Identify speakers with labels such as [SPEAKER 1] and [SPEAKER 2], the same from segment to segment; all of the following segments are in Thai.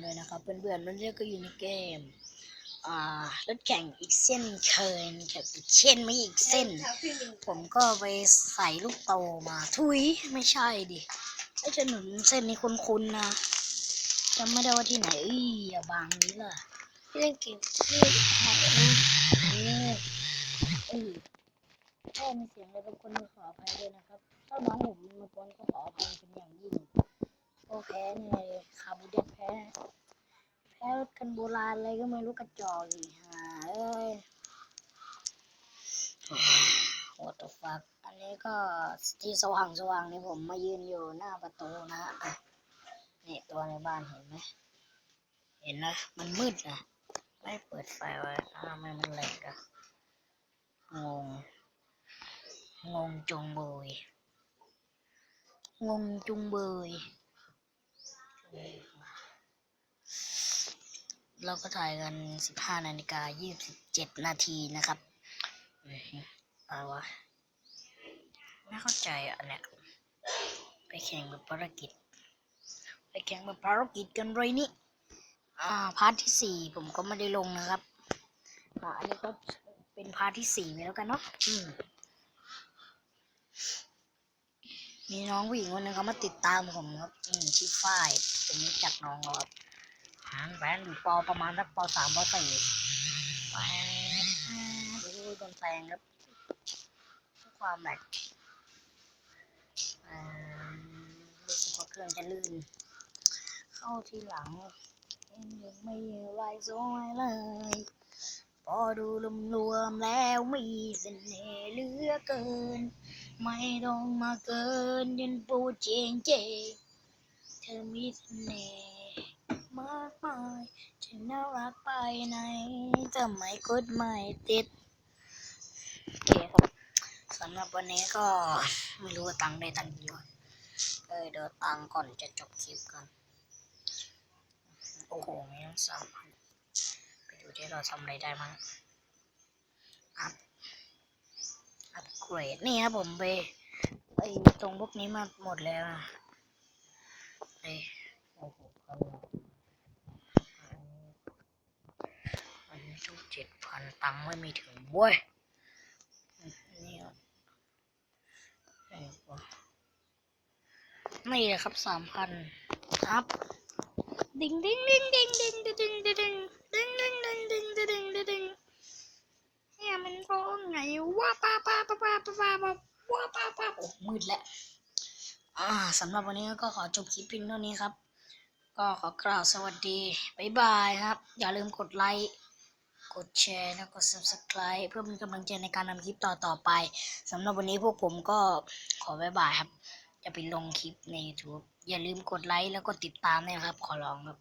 [SPEAKER 1] เลยนะครับเพื่อนๆมันเรียกก็อยู่ในเกม อ่ารถแข่งอีกเส้นเคยนะครับอีกเช่นไม่อีกเส้น ผมก็ไปใส่ลูกโตมาทุยไม่ใช่ดิไอ้ถนนเส้นนี้คุ้นๆนะจำไม่ได้ว่าที่ไหนเอ้ยอย่าบางนี้ล่ะ
[SPEAKER 2] เล่นเกมเล่น
[SPEAKER 1] เออเออถ้ามีเสียงอะไรบางคนขออภัยด้วยนะครับถ้าน้องผมมากวนก็ขออภัยเป็นอย่างยิ่งก็แพ้ในคาบูเด พ้แพ้รถคันโบราณอะไรก็ไม่รู้กระจอกอีหาเอ้ย What the fuck อันนี้ก็ที่สว่างสว่างนี่ผมมายืนอยู่หน้าประตูนะฮะอะนี่ตัวในบ้านเห็นไหม เห็นนะ มันมืดนะไม่เปิดไฟไว้ทำไมมันแหลกอะงง งงจงเบยงงจงเบย เราก็ถ่ายกัน 15 นาฬิกา 27 นาทีนะครับอะไรวะ ไม่เข้าใจอะเนี่ย ไปแข่งแบบภารกิจ ไปแข่งแบบภารกิจกันเลยนี่ อ่า พาร์ทที่สี่ผมก็ไม่ได้ลงนะครับ อ่า อันนี้ก็เป็นพาร์ทที่สี่ไปแล้วกันเนาะ อืมมีน้องผู้หญิงคนหนึ่งเขามาติดตามผมครับ อืมชื่อฝ้ายผมรู้จักน้องเขาครับ หางแฟนอยู่ปอประมาณสักปอสามปอสี่แฟนดูโดนแซงครับความแหลกอ่ารู้สึกว่าเครื่องจะลื่น เข้าทีหลังยังไม่ไหวสวยเลย พอดูรวมๆแล้วมีเสน่ห์เหลือเกิน ไม่ต้องมาเกินยันปูเจงเจงเธอมีเสน่ห์ มากมายจะน่ารักไปไหนจะไม่กดไม่ติดโอเคครับสำหรับวันนี้ก็ไม่รู้ว่าตังได้ตังกี่วะเออเดี๋ยวตังก่อนจะจบคลิปกัน โอ้โหม่ต้งสามพันไปดูที่เราทำอะไรได้บ้างอัพอัพเกรดนี่ครับผมไปไปตรงพวกนี้มาหมดแล้วนะไปโอ้โหครับผมอันนี้ต้องเจ็ด พันตังไม่มีถึงเว้ยนี่นี่แหละครับสามพันครับดิงดิงดิงดิงดิงดิงดิงดิงดิงดิงดิงดิงดิงดิงดิงดิงเนี่ยมันร้องไงว้าป้าป้าป้าป้าป้าป้าว่าป้าป้าโอ้มืดแล้วอ่าสำหรับวันนี้ก็ขอจบคลิปเพียงเท่านี้ครับ ก็ขอกล่าวสวัสดี บ๊ายบายครับ อย่าลืมกดไลค์ กดแชร์แล้วกด subscribe เพื่อเป็นกำลังใจในการทำคลิปต่อต่อๆไปสำหรับวันนี้พวกผมก็ขอบ๊ายบายครับ จะไปลงคลิปใน YouTube อย่าลืมกดไลค์แล้วก็ติดตามด้วยนะครับ ขอร้องครับ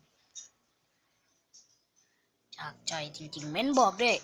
[SPEAKER 1] จากใจจริงๆ เม้นบอกด้วย